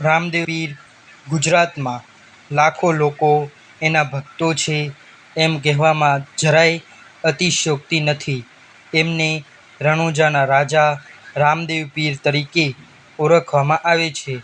રામદેવ પીર ગુજરાતમાં લાખો લોકો એના ભક્તો છે એમ કહેવામાં જરાય અતિશયોક્તિ નથી. એમને રણુજાના રાજા રામદેવ પીર તરીકે ઓળખવામાં આવે છે.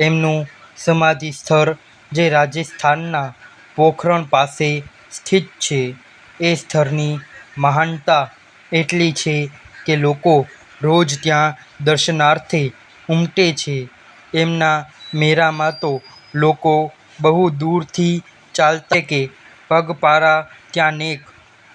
એમનું સમાધિ સ્થળ જે રાજસ્થાનના પોખરણ પાસે સ્થિત છે, એ સ્થળની મહાનતા એટલી છે કે લોકો રોજ ત્યાં દર્શનાર્થે ઉમટે છે. એમના મેળામાં તો લોકો બહુ દૂરથી ચાલતા કે પગપાળા ત્યાં નેક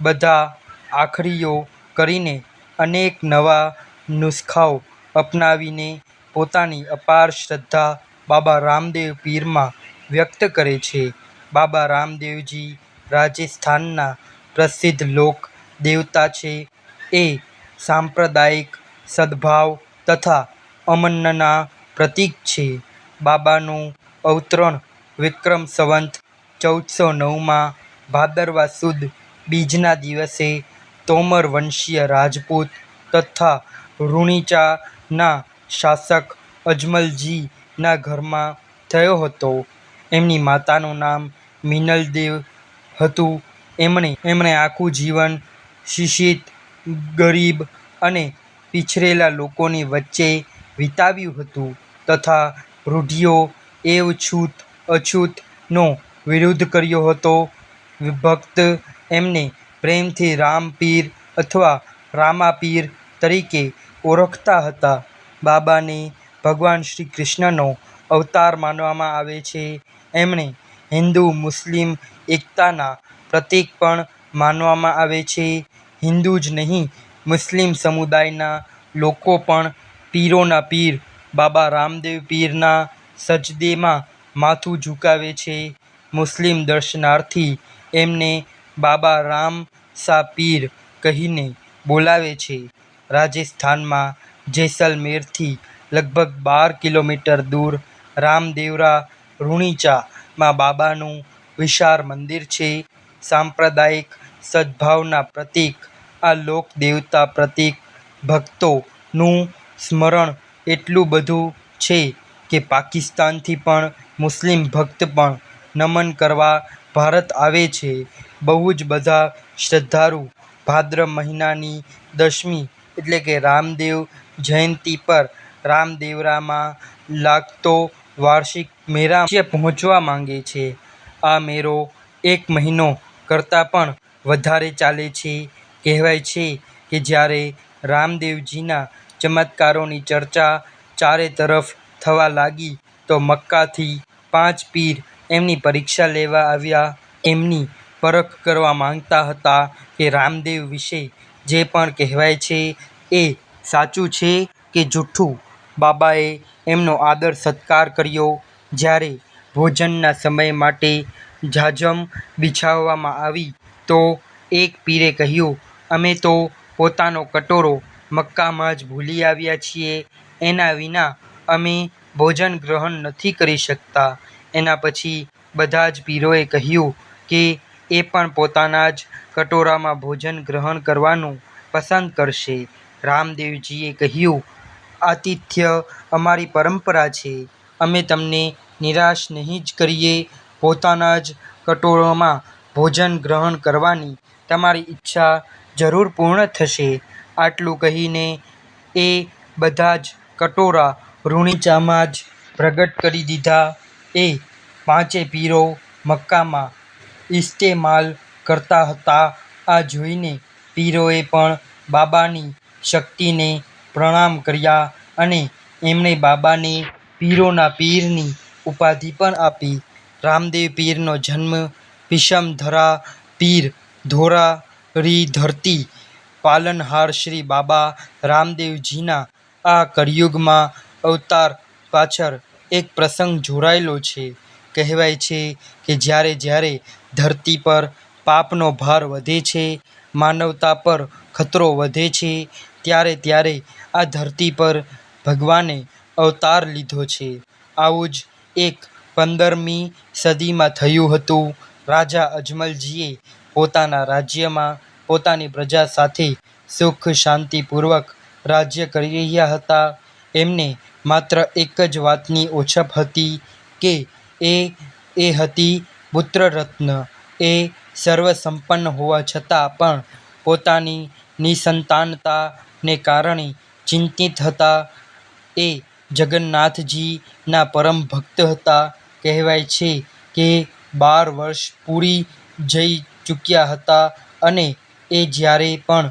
બધા આખરીઓ કરીને અનેક નવા નુસ્ખાઓ અપનાવીને પોતાની અપાર શ્રદ્ધા બાબા રામદેવ પીરમાં વ્યક્ત કરે છે. બાબા રામદેવજી રાજસ્થાનના પ્રસિદ્ધ લોક દેવતા છે. એ સાંપ્રદાયિક સદભાવ તથા અમનના પ્રતીક છે. બાબાનું અવતરણ વિક્રમ સંવત ચૌદસો નવમાં ભાદરવા સુદ બીજના દિવસે તોમર વંશીય રાજપૂત તથા ઋણિચાના શાસક અજમલજીના ઘરમાં થયો હતો. એમની માતાનું નામ મિનલદેવ હતું. એમણે એમણે આખું જીવન શિક્ષિત, ગરીબ અને પીછરેલા લોકોની વચ્ચે વિતાવ્યું હતું તથા રૂઢિઓ એવ છૂત અછૂત નો વિરોધ કર્યો હતો. ભક્ત એમને પ્રેમથી રામપીર અથવા રામાપીર તરીકે ઓળખતા હતા. બાબાને ભગવાન શ્રી કૃષ્ણનો અવતાર માનવામાં આવે છે. એમણે હિન્દુ, મુસ્લિમ એકતાના પ્રતીક પણ માનવામાં આવે છે. હિન્દુ જ નહીં, મુસ્લિમ સમુદાયના લોકો પણ પીરોના પીર બાબા રામદેવ પીરના સજદેમાં માથું ઝુકાવે છે. મુસ્લિમ દર્શનાર્થી એમને બાબા રામ સા પીર કહીને બોલાવે છે. રાજસ્થાનમાં જેસલમેરથી લગભગ બાર કિલોમીટર દૂર રામદેવરા રૂણીચા માં બાબાનું વિશાળ મંદિર છે. સાંપ્રદાયિક સદભાવના પ્રતીક આ લોક દેવતા પ્રતીક ભક્તો નું સમર્પણ એટલું બધું છે કે પાકિસ્તાનથી પણ મુસ્લિમ ભક્ત પણ નમન કરવા ભારત આવે છે. બહુ જ બધા શ્રદ્ધાળુ ભાદ્ર મહિનાની દશમી એટલે કે રામદેવ જયંતી પર રામદેવરામાં લાગતો વાર્ષિક મેળા પહોંચવા માંગે છે. આ મેળો એક મહિનો કરતાં પણ વધારે ચાલે છે. કહેવાય છે કે જ્યારે રામદેવજીના ચમત્કારોની ચર્ચા ચારે તરફ થવા લાગી તો મક્કાથી પાંચ પીર એમની પરીક્ષા લેવા આવ્યા. એમની પરખ કરવા માંગતા હતા કે રામદેવ વિશે જે પણ કહેવાય છે એ સાચું છે કે જૂઠું. બાબાએ એમનો આદર સત્કાર કર્યો. જ્યારે ભોજનના સમય માટે જાજમ બિછાવવામાં આવી તો એક પીરે કહ્યું, અમે તો પોતાનો કટોરો મક્કામાં જ ભૂલી આવ્યા છીએ. એના વિના અમે ભોજન ગ્રહણ નથી કરી શકતા. એના પછી બધા જ પીરોએ કહ્યું કે એ પણ પોતાના જ કટોરામાં ભોજન ગ્રહણ કરવાનું પસંદ કરશે. રામદેવજીએ કહ્યું, આતિથ્ય અમારી પરંપરા છે. અમે તમને નિરાશ નહીં જ કરીએ. પોતાના જ કટોરામાં ભોજન ગ્રહણ કરવાની તમારી ઈચ્છા જરૂર પૂર્ણ થશે. આટલું કહીને એ બધા જ કટોરા રૂણીચામાં જ પ્રગટ કરી દીધા. એ પાંચે પીરો મક્કામાં ઇસ્તેમાલ કરતા હતા. આ જોઈને પીરોએ પણ બાબાની શક્તિને પ્રણામ કર્યા અને એમણે બાબાને પીરોના પીરની ઉપાધિ પણ આપી. રામદેવ પીરનો જન્મ વિષમધરા પીર ધોરારી ધરતી પાલનહાર શ્રી બાબા રામદેવજીના આ કળિયુગમાં અવતાર પાછળ એક પ્રસંગ જોડાયેલો છે. કહેવાય છે કે જ્યારે જ્યારે ધરતી પર પાપનો ભાર વધે છે, માનવતા પર ખતરો વધે છે ત્યારે ત્યારે આ ધરતી પર ભગવાને અવતાર લીધો છે. આવું જ એક પંદરમી સદીમાં થયું હતું. રાજા અજમલજીએ પોતાના રાજ્યમાં પોતાની પ્રજા સાથે સુખ શાંતિપૂર્વક રાજ્ય કરી રહ્યા હતા. એમને માત્ર એક જ વાતની ઓછપ હતી કે એ એ હતી પુત્રરત્ન. એ સર્વસંપન્ન હોવા છતાં પણ પોતાની નિસંતાનતાને કારણે ચિંતિત હતા. એ જગન્નાથજીના પરમ ભક્ત હતા. કહેવાય છે કે બાર વર્ષ પૂરી જઈ ચૂક્યા હતા અને એ જ્યારે પણ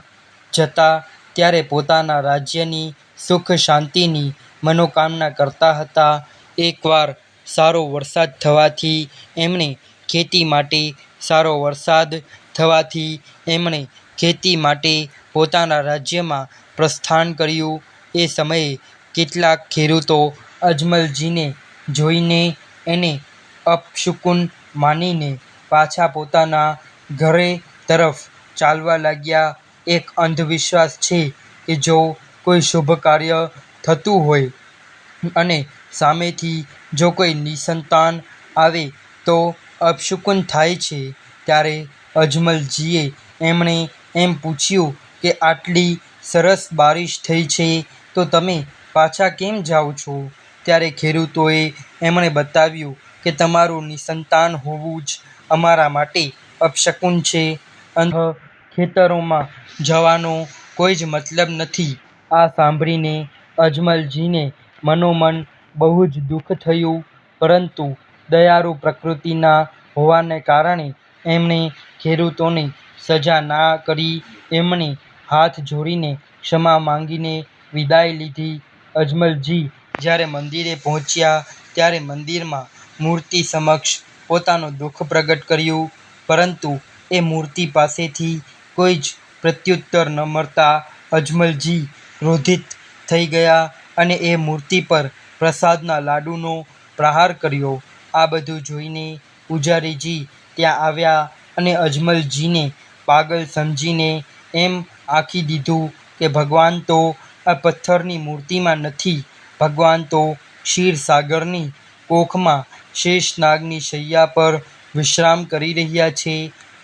જતા ત્યારે પોતાના રાજ્યની સુખ શાંતિની મનોકામના કરતા હતા. એકવાર સારો વરસાદ થવાથી એમણે ખેતી માટે સારો વરસાદ થવાથી એમણે ખેતી માટે પોતાના રાજ્યમાં પ્રસ્થાન કર્યું. એ સમયે કેટલાક ખેડૂતો અજમલજીને જોઈને એને અપશુકુન માનીને પાછા પોતાના ઘરે તરફ ચાલવા લાગ્યા. એક અંધવિશ્વાસ છે કે જો કોઈ શુભ કાર્ય થતું હોય અને સામેથી જો કોઈ નિસંતાન આવે તો અપશુકુન થાય છે. ત્યારે અજમલજીએ એમણે એમ પૂછ્યું કે આટલી સરસ બારિશ થઈ છે તો તમે પાછા કેમ જાઓ છો? ત્યારે ખેડૂતોએ એમણે બતાવ્યું કે તમારું નિસંતાન હોવું જ અમારા માટે અપશકુન છે. અંધ ખેતરોમાં જવાનો કોઈ જ મતલબ નથી. આ સાંભળીને અજમલજીને મનોમન બહુ જ દુઃખ થયું, પરંતુ દયાળુ પ્રકૃતિના હોવાને કારણે એમણે ખેડૂતોને સજા ના કરી. એમણે હાથ જોડીને ક્ષમા માંગીને વિદાય લીધી. અજમલજી જ્યારે મંદિરે પહોંચ્યા, ત્યારે મંદિરમાં મૂર્તિ સમક્ષ પોતાનું દુઃખ પ્રગટ કર્યું, પરંતુ એ મૂર્તિ પાસેથી કોઈ જ પ્રત્યુત્તર ન મળતા અજમલજી ક્રોધિત થઈ ગયા અને એ મૂર્તિ પર પ્રસાદના લાડુનો પ્રહાર કર્યો. આ બધું જોઈને પૂજારીજી ત્યાં આવ્યા અને અજમલજીને પાગલ સમજીને એમ આંકી દીધું કે ભગવાન તો આ પથ્થરની મૂર્તિમાં નથી, ભગવાન તો ક્ષીરસાગરની કોખમાં શેષનાગની શૈયા પર વિશ્રામ કરી રહ્યા છે.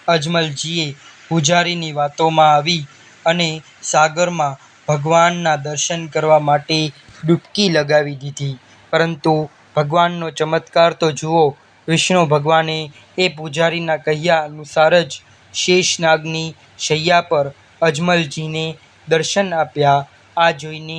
અજમલજીએ પૂજારીની વાતોમાં આવી અને સાગરમાં ભગવાનના દર્શન કરવા માટે ડૂબકી લગાવી દીધી. પરંતુ ભગવાનનો ચમત્કાર તો જુઓ. વિષ્ણુ ભગવાને એ પૂજારીના કહ્યા અનુસાર જ શેષનાગની શૈયા પર અજમલજીને દર્શન આપ્યા. આ જોઈને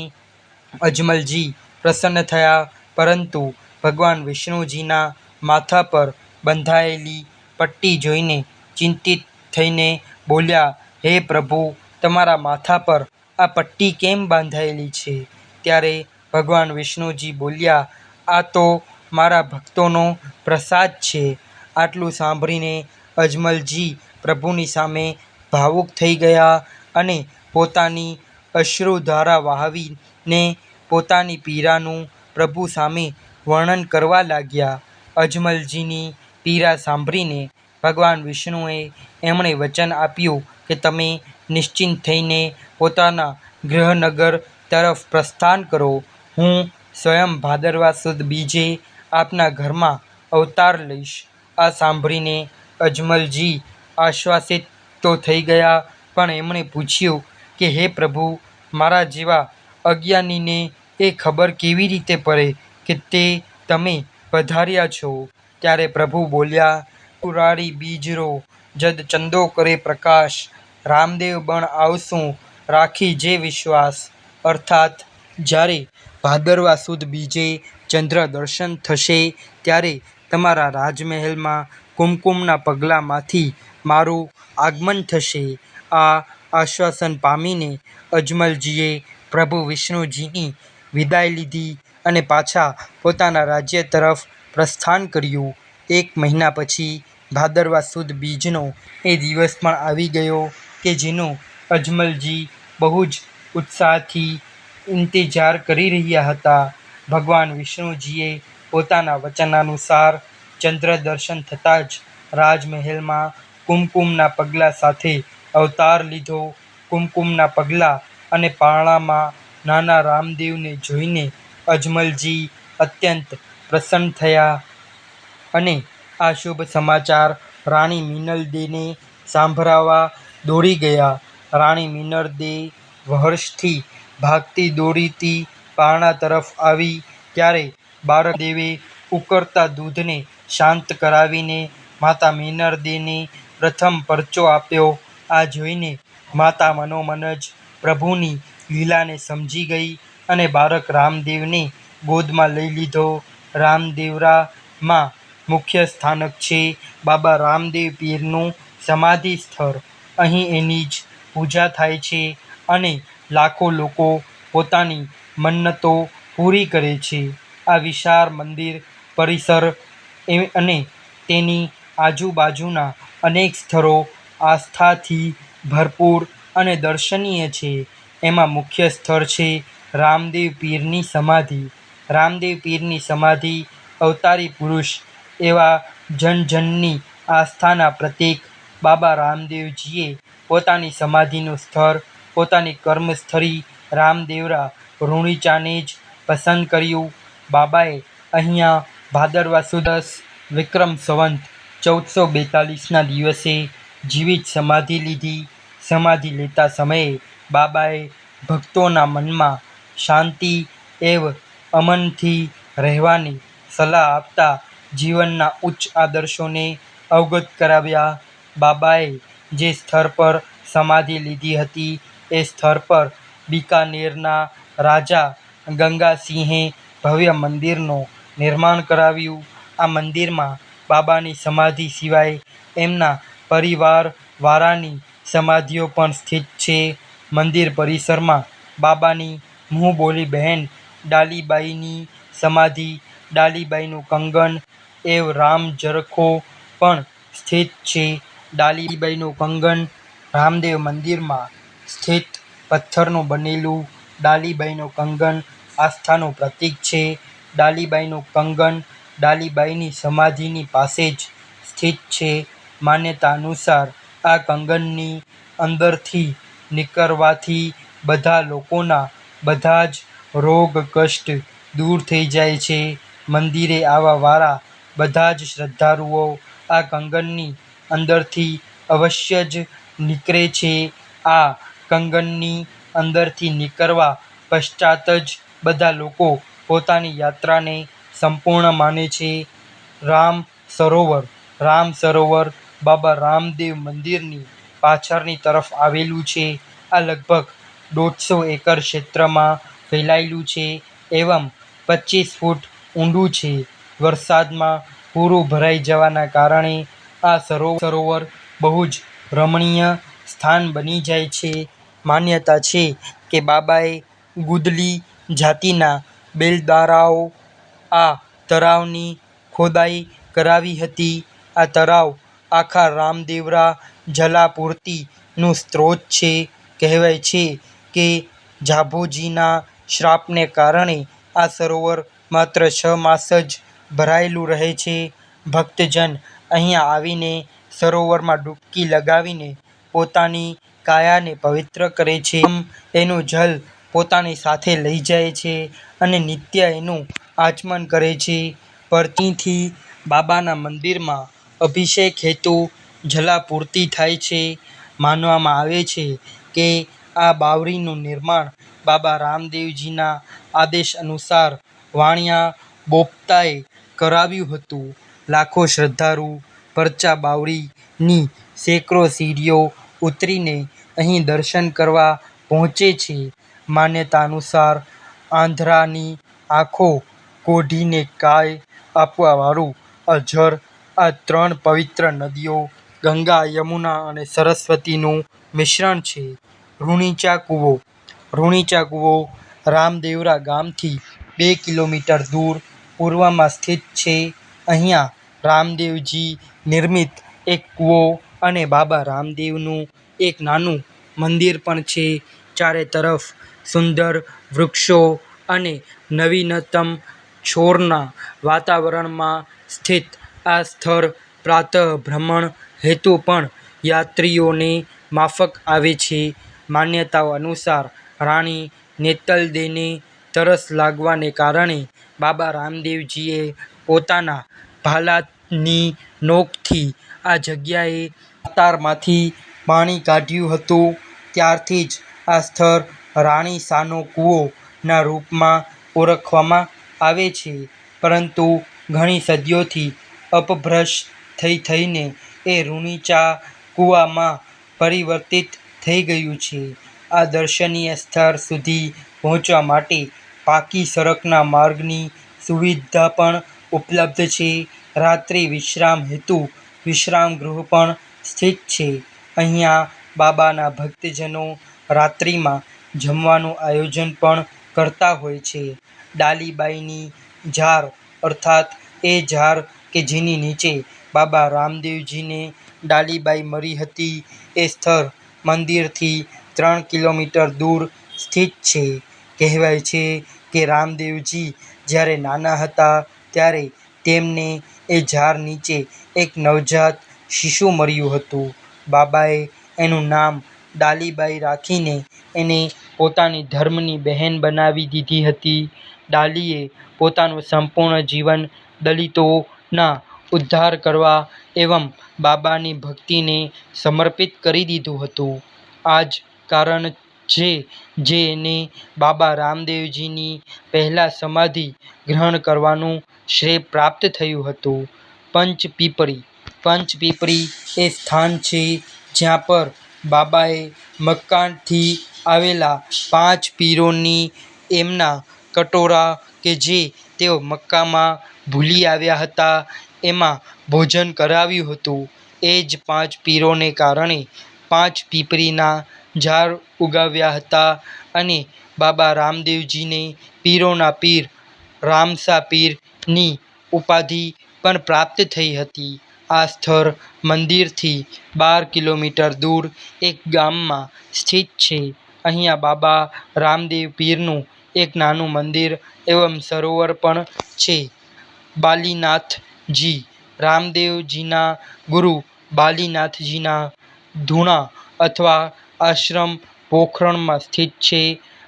અજમલજી પ્રસન્ન થયા, પરંતુ ભગવાન વિષ્ણુજીના માથા પર બંધાયેલી પટ્ટી જોઈને ચિંતિત થઈને બોલ્યા, હે પ્રભુ, તમારા માથા પર આ પટ્ટી કેમ બાંધાયેલી છે? ત્યારે ભગવાન વિષ્ણુજી બોલ્યા, આ તો મારા ભક્તોનો પ્રસાદ છે. આટલું સાંભળીને અજમલજી પ્રભુની સામે ભાવુક થઈ ગયા અને પોતાની અશ્રુધારા વહાવીને પોતાની પીરાનું પ્રભુ સામે વર્ણન કરવા લાગ્યા. અજમલજીની પીરા સાંભળીને ભગવાન વિષ્ણુએ એમણે વચન આપ્યું કે તમે નિશ્ચિંત થઈને પોતાના ગૃહનગર તરફ પ્રસ્થાન કરો. હું સ્વયં ભાદરવા સુદ બીજે આપના ઘરમાં અવતાર લઈશ. આ સાંભળીને અજમલજી આશ્વાસિત તો થઈ ગયા, પણ એમણે પૂછ્યું કે, હે પ્રભુ, મારા જેવા અજ્ઞાનીને એ ખબર કેવી રીતે પડે કે તે તમે પધાર્યા છો? ત્યારે પ્રભુ બોલ્યા ત્રિપુરારી બીજરો જદ ચંદો કરે પ્રકાશ, રામદેવ બણ આવશું રાખી જે વિશ્વાસ. અર્થાત જ્યારે ભાદરવા સુદ બીજે ચંદ્ર દર્શન થશે ત્યારે તમારા રાજમહેલમાં કુમકુમના પગલામાંથી મારું આગમન થશે. આ આશ્વાસન પામીને અજમલજીએ પ્રભુ વિષ્ણુજીની વિદાય લીધી અને પાછા પોતાના રાજ્ય તરફ પ્રસ્થાન કર્યું. એક મહિના પછી ભાદરવા સુદ બીજનો એ દિવસ પણ આવી ગયો કે જેનો અજમલજી બહુ જ ઉત્સાહથી ઇંતજાર કરી રહ્યા હતા. ભગવાન વિષ્ણુજીએ પોતાના વચનાનુસાર ચંદ્ર દર્શન થતાં જ રાજમહેલમાં કુમકુમના પગલાં સાથે અવતાર લીધો. કુમકુમના પગલાં અને પારણામાં નાના રામદેવને જોઈને અજમલજી અત્યંત પ્રસન્ન થયા અને આ શુભ સમાચાર રાણી મિનળદેને સાંભળાવા દોડી ગયા. રાણી મિનળદે વહર્ષથી ભાગતી દોડીતી પારણા તરફ આવી ત્યારે બાળકદેવે ઉકળતા દૂધને શાંત કરાવીને માતા મેનર્દેને પ્રથમ પરચો આપ્યો. આ જોઈને માતા મનોમન જ પ્રભુની લીલાને સમજી ગઈ અને બાળક રામદેવને ગોદમાં લઈ લીધો. રામદેવરા માં મુખ્ય સ્થાનક છે બાબા રામદેવ પીરનું સમાધિ સ્થળ. અહીં એની જ પૂજા થાય છે અને લાખો લોકો પોતાની મન્નતો પૂરી કરે છે. આ વિશાળ મંદિર, પરિસર અને તેની આજુબાજુના અનેક સ્થળો આસ્થાથી ભરપૂર અને દર્શનીય છે. એમાં મુખ્ય સ્થળ છે રામદેવ પીરની સમાધિ. રામદેવ પીરની સમાધિ અવતારી પુરુષ એવા જન-જનની આસ્થાના પ્રતીક બાબા રામદેવજીએ પોતાની સમાધિનું સ્થળ, પોતાની કર્મસ્થળી રામદેવરા રૂણીચાને જ પસંદ કર્યું. બાબાએ અહીંયા ભાદરવા સુદસ વિક્રમ સંવંત ચૌદસો બેતાલીસના દિવસે જીવિત સમાધિ લીધી. સમાધિ લેતા સમયે બાબાએ ભક્તોના મનમાં શાંતિ એવ અમનથી રહેવાની સલાહ આપતા જીવનના ઉચ્ચ આદર્શોને અવગત કરાવ્યા. બાબાએ જે સ્થળ પર સમાધિ લીધી હતી એ સ્થળ પર બિકાનેરના રાજા ગંગાસિંહે ભવ્ય મંદિરનું નિર્માણ કરાવ્યું. આ મંદિરમાં બાબાની સમાધિ સિવાય એમના પરિવારવાળાની સમાધિઓ પણ સ્થિત છે. મંદિર પરિસરમાં બાબાની મુંહબોલી બહેન ડાલીબાઈની સમાધિ, ડાલીબાઈનું કંગન, એવ રામઝરખો પણ સ્થિત છે. ડાલીબાઈનું કંગન રામદેવ મંદિરમાં સ્થિત પથ્થરનું બનેલું ડાલીબાઈનું કંગન આસ્થાનું પ્રતીક છે. ડાલીબાઈનું કંગન ડાલીબાઈની સમાધિની પાસે જ સ્થિત છે. માન્યતા અનુસાર આ કંગનની અંદરથી નીકળવાથી બધા લોકોના બધા જ રોગ કષ્ટ દૂર થઈ જાય છે. મંદિરે આવવા વાળા બધા જ શ્રદ્ધાળુઓ આ કંગનની અંદરથી અવશ્ય જ નીકળે છે. આ કંગનની અંદરથી નીકળવા પશ્ચાત જ બધા લોકો પોતાની યાત્રાને સંપૂર્ણ માને છે. રામ સરોવર રામ સરોવર બાબા રામદેવ મંદિરની પાછળની તરફ આવેલું છે. આ લગભગ દોઢસો એકર ક્ષેત્રમાં ફેલાયેલું છે એવમ પચ્ચીસ ફૂટ ઊંડું છે. વરસાદમાં પૂરું ભરાઈ જવાના કારણે આ સરોવર બહુ જ રમણીય સ્થાન બની જાય છે. માન્યતા છે કે બાબાએ ગુદલી જાતિના બેલદારાઓ આ તળાવની ખોદાઈ કરાવી હતી. આ તળાવ આખા રામદેવરા જલાપૂર્તિનું સ્ત્રોત છે. કહેવાય છે કે જાભોજીના શ્રાપને કારણે આ સરોવર માત્ર છ માસ જ ભરાયેલું રહે છે. ભક્તજન અહીંયા આવીને સરોવરમાં ડૂબકી લગાવીને પોતાની કાયાને પવિત્ર કરે છે. એમ એનું જલ પોતાની સાથે લઈ જાય છે અને નિત્ય એનું આચમન કરે છે. પરથી બાબાના મંદિરમાં અભિષેક હેતુ જલાપૂર્તિ થાય છે. માનવામાં આવે છે કે આ બાવરીનું નિર્માણ બાબા રામદેવજીના આદેશ અનુસાર વાણિયા બોપતાએ કરાવ્યું હતું. લાખો શ્રદ્ધાળુ પરચા બાવડીની સેંકડો સીડીઓ ઉતરીને અહીં દર્શન કરવા પહોંચે છે. માન્યતા અનુસાર આંધળાની આંખો કોઢીને કાય આપવાવાળું અજર આ ત્રણ પવિત્ર નદીઓ ગંગા, યમુના અને સરસ્વતીનું મિશ્રણ છે. રૂણીચા કૂવો રૂણીચા કૂવો રામદેવરા ગામથી બે કિલોમીટર દૂર પૂર્વમાં સ્થિત છે. અહીંયા રામદેવજી નિર્મિત એક કૂવો અને બાબા રામદેવનું એક નાનું મંદિર પણ છે. ચારે તરફ સુંદર વૃક્ષો અને નવીનતમ છોડના વાતાવરણમાં સ્થિત આ સ્થળ પ્રાતઃભ્રમણ હેતુ પણ યાત્રીઓને માફક આવે છે. માન્યતાઓ અનુસાર રાણી નેતલદેને તરસ લાગવાને કારણે બાબા રામદેવજીએ પોતાના ભાલાની નોકથી આ જગ્યાએ અતારમાંથી પાણી કાઢ્યું હતું. ત્યારથી જ આ સ્થળ રાણીસાનો સાનો કૂવોના રૂપમાં ઓળખવામાં આવે છે પરંતુ ઘણી સદીઓથી અપભ્રંશ થઈ થઈને એ રૂણીચા કૂવામાં પરિવર્તિત થઈ ગયું છે. આ દર્શનીય સ્થળ સુધી પહોંચવા માટે પાકી સડકના માર્ગની સુવિધા પણ ઉપલબ્ધ છે. રાત્રિ વિશ્રામ હેતુ, વિશ્રામ ગૃહ પણ સ્થિત છે. અહીંયા બાબાના ભક્તજનો રાત્રિમાં જમવાનું આયોજન પણ કરતા હોય છે. ડાલીબાઈની ઝાર, અર્થાત એ ઝાર કે જેની નીચે બાબા રામદેવજીને ડાલીબાઈ મરી હતી, એ સ્થળ મંદિરથી ત્રણ કિલોમીટર દૂર સ્થિત છે. કહેવાય છે કે રામદેવજી જ્યારે નાના હતા ત્યારે તેમને એ ઝાડ નીચે એક નવજાત શિશુ મળ્યું હતું. બાબાએ એનું નામ ડાલીબાઈ રાખીને એને પોતાની ધર્મની બહેન બનાવી દીધી હતી. ડાલીએ પોતાનું સંપૂર્ણ જીવન દલિતોના ઉદ્ધાર કરવા એવમ બાબાની ભક્તિને સમર્પિત કરી દીધું હતું. આ જ કારણ છે જે એને બાબા રામદેવજીની પહેલાં સમાધિ ગ્રહણ કરવાનું શ્રેય પ્રાપ્ત થયું હતું. પંચપીપળી પંચપીપળી એ સ્થાન છે, જ્યાં પર બાબાએ મક્કાથી આવેલા પાંચ પીરોની એમના કટોરા કે જે તેઓ મક્કામાં ભૂલી આવ્યા હતા, એમાં ભોજન કરાવ્યું હતું. એ જ પાંચ પીરોને કારણે પાંચ પીપળીના ઝાડ ઉગાવ્યા હતા અને બાબા રામદેવજીને પીરોના પીર, રામસા પીરની ઉપાધિ પણ પ્રાપ્ત થઈ હતી. આ સ્થળ મંદિરથી બાર કિલોમીટર દૂર એક ગામમાં સ્થિત છે. અહીંયા બાબા રામદેવ પીરનું એક નાનું મંદિર એવમ સરોવર પણ છે. બાલીનાથજી, રામદેવજીના ગુરુ બાલીનાથજીના ધૂણા અથવા આશ્રમ પોખરણમાં સ્થિત છે.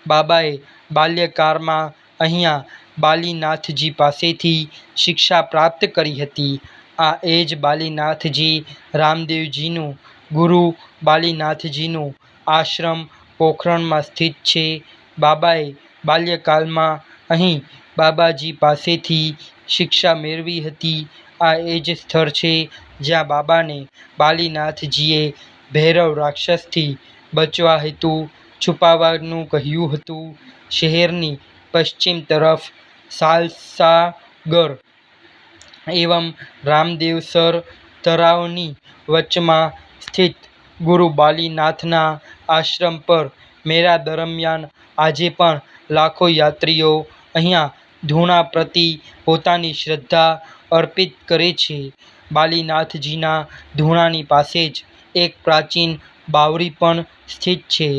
બાબાએ બાલ્યકાળમાં અહીંયા બાલીનાથજી પાસેથી શિક્ષા પ્રાપ્ત કરી હતી. આ એ જ બાલીનાથજી રામદેવજીનું ગુરુ બાલીનાથજીનું આશ્રમ પોખરણમાં સ્થિત છે. બાબાએ બાલ્યકાળમાં અહીં બાબાજી પાસેથી શિક્ષા મેળવી હતી. આ એ જ સ્થળ છે જ્યાં બાબાને બાલીનાથજીએ ભૈરવ રાક્ષસથી બચવા હેતુ છુપાવાનું કહ્યું હતું. શહેરની પશ્ચિમ તરફ સાલસાગર એવમ રામદેવસર તળાવની વચમાં સ્થિત ગુરુ બાલીનાથના આશ્રમ પર મેળા દરમિયાન આજે પણ લાખો યાત્રીઓ અહીંયા ધૂણા પ્રતિ પોતાની શ્રદ્ધા અર્પિત કરે છે. બાલીનાથજીના ધૂણાની પાસે જ એક પ્રાચીન બાવડી પણ સ્થિત છે.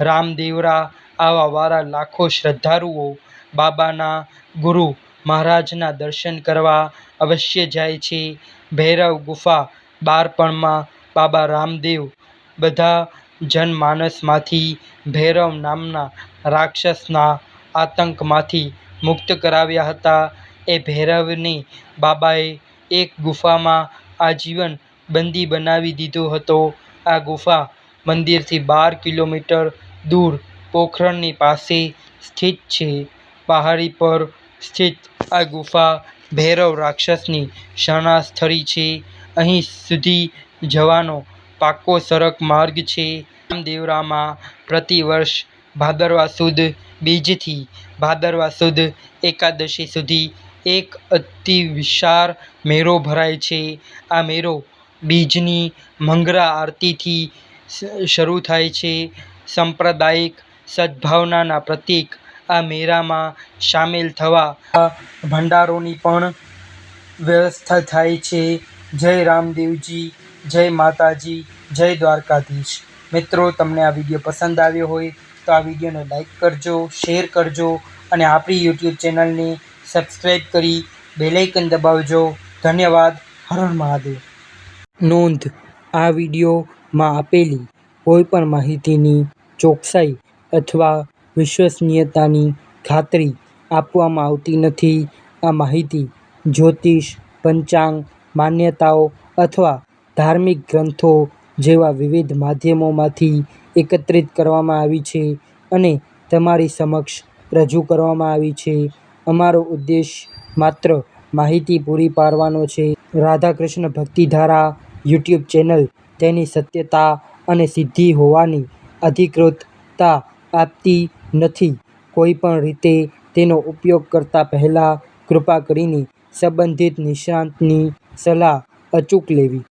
રામદેવરા આવા વાળા લાખો શ્રદ્ધાળુઓ બાબાના ગુરુ મહારાજના દર્શન કરવા અવશ્ય જાય છે. ભૈરવ ગુફા બાળપણમાં બાબા રામદેવ બધા જનમાનસમાંથી ભૈરવ નામના રાક્ષસના આતંકમાંથી મુક્ત કરાવ્યા હતા. એ ભૈરવને બાબાએ એક ગુફામાં આજીવન બંદી બનાવી દીધો હતો. આ ગુફા મંદિરથી બાર કિલોમીટર દૂર પોખરણની પાસે સ્થિત છે. પહાડી પર સ્થિત આ ગુફા ભૈરવ રાક્ષસની શરણાસ્થળી છે. અહીં સુધી જવાનો પાક્કો સડક માર્ગ છે. રામદેવરામાં પ્રતિવર્ષ ભાદરવા સુદ બીજથી ભાદરવા સુદ એકાદશી સુધી એક અતિ વિશાળ મેળો ભરાય છે. આ મેળો બીજની મંગળા આરતીથી શરૂ થાય છે. સાંપ્રદાયિક સદભાવનાના પ્રતીક આ મેળામાં સામેલ થવા ભંડારોની પણ વ્યવસ્થા થાય છે. જય રામદેવજી, જય માતાજી, જય દ્વારકાધીશ મિત્રો, તમને આ વીડિયો પસંદ આવ્યો હોય તો આ વિડીયોને લાઈક કરજો, શેર કરજો અને આપણી યુટ્યુબ ચેનલને સબસ્ક્રાઈબ કરી બેલાઇકન દબાવજો ધન્યવાદ હર હર મહાદેવ નોંધ, આ વિડીયોમાં આપેલી કોઈપણ માહિતીની ચોકસાઈ અથવા વિશ્વસનીયતાની ખાતરી આપવામાં આવતી નથી. આ માહિતી જ્યોતિષ, પંચાંગ, માન્યતાઓ અથવા ધાર્મિક ગ્રંથો જેવા વિવિધ માધ્યમોમાંથી એકત્રિત કરવામાં આવી છે અને તમારી સમક્ષ રજૂ કરવામાં આવી છે અમારો ઉદ્દેશ માત્ર માહિતી પૂરી પાડવાનો છે રાધાકૃષ્ણ ભક્તિધારા યુટ્યુબ ચેનલ તેની સત્યતા અને સિદ્ધિ હોવાની અધિકૃતતા આપતી નથી. કોઈપણ રીતે તેનો ઉપયોગ કરતા પહેલા કૃપા કરીને સંબંધિત નિષ્ણાતની સલાહ અચૂક લેવી.